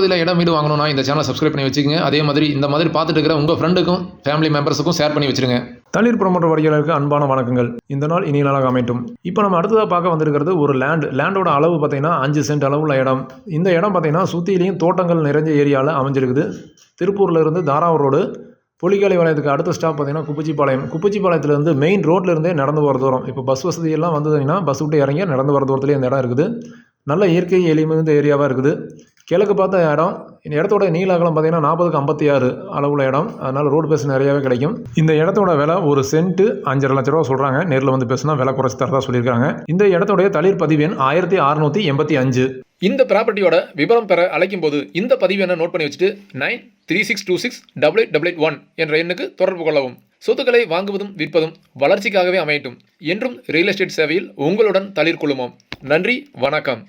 திருப்பூர் இடம் வீடு வாங்கணும்னா இந்த சேனலை சப்ஸ்கிரைப் பண்ணி வச்சுக்கோங்க. அதே மாதிரி இந்த மாதிரி பார்த்துட்டு இருக்கிற உங்கள் ஃப்ரெண்டுக்கும் ஃபேமிலி மெம்பர்ஸுக்கும் ஷேர் பண்ணி வச்சிருங்க. தளிர் ப்ரொமோட்டர் வரிகளுக்கு அன்பான வணக்கங்கள். இந்த நாள் இனி நாளாக அமைட்டும் இப்போ நம்ம அடுத்ததாக பார்க்க வந்திருக்கிறது ஒரு லேண்ட் லேண்டோட அளவு பார்த்தீங்கன்னா அஞ்சு சென்ட் அளவுள்ள இடம். இந்த இடம் பார்த்தீங்கன்னா சுற்றிலையும் தோட்டங்கள் நிறைஞ்ச ஏரியாவில் அமைஞ்சிருக்குது. திருப்பூர்லேருந்து தாராவூர் ரோடு. புலிகாலை வளையத்துக்கு அடுத்த ஸ்டாப் பார்த்தீங்கன்னா குப்பிச்சிப்பாளையம். குப்பிச்சிப்பாளையத்துலேருந்து மெயின் ரோட்லேருந்தே நடந்து வர தூரம். இப்போ பஸ் வசதியெல்லாம் வந்ததுன்னா பஸ் விட்டு இறங்கி நடந்து வர தூரத்துலேயே இந்த இடம் இருக்குது. நல்ல இயற்கை எளிமிகுந்த ஏரியாவாக இருக்குது. கிழக்கு பார்த்த இடம் இந்த இடத்தோட நீள அகலம் பார்த்தீங்கன்னா நாற்பதுக்கு ஐம்பத்தி ஆறு அளவுள்ள இடம். அதனால் ரோடு பேஸ் நிறையாவே கிடைக்கும். இந்த இடத்தோட விலை ஒரு சென்ட்டு அஞ்சரை லட்ச ரூபா சொல்கிறாங்க நேரில் வந்து பேசினா விலை குறைச்சி தரதா சொல்லியிருக்காங்க. இந்த இடத்தோடைய தளிர் பதிவு எண் ஆயிரத்தி அறுநூற்றி எண்பத்தி அஞ்சு. இந்த ப்ராப்பர்ட்டியோட விவரம் பெற அழைக்கும் போது இந்த பதிவு என்ன நோட் பண்ணி வச்சுட்டு nine three six two six double eight double eight one என்ற எண்ணுக்கு தொடர்பு கொள்ளவும். சொத்துக்களை வாங்குவதும் விற்பதும் வளர்ச்சிக்காகவே அமையட்டும். என்றும் ரியல் எஸ்டேட் சேவையில் உங்களுடன் தளிர் குழுமம் நன்றி வணக்கம்.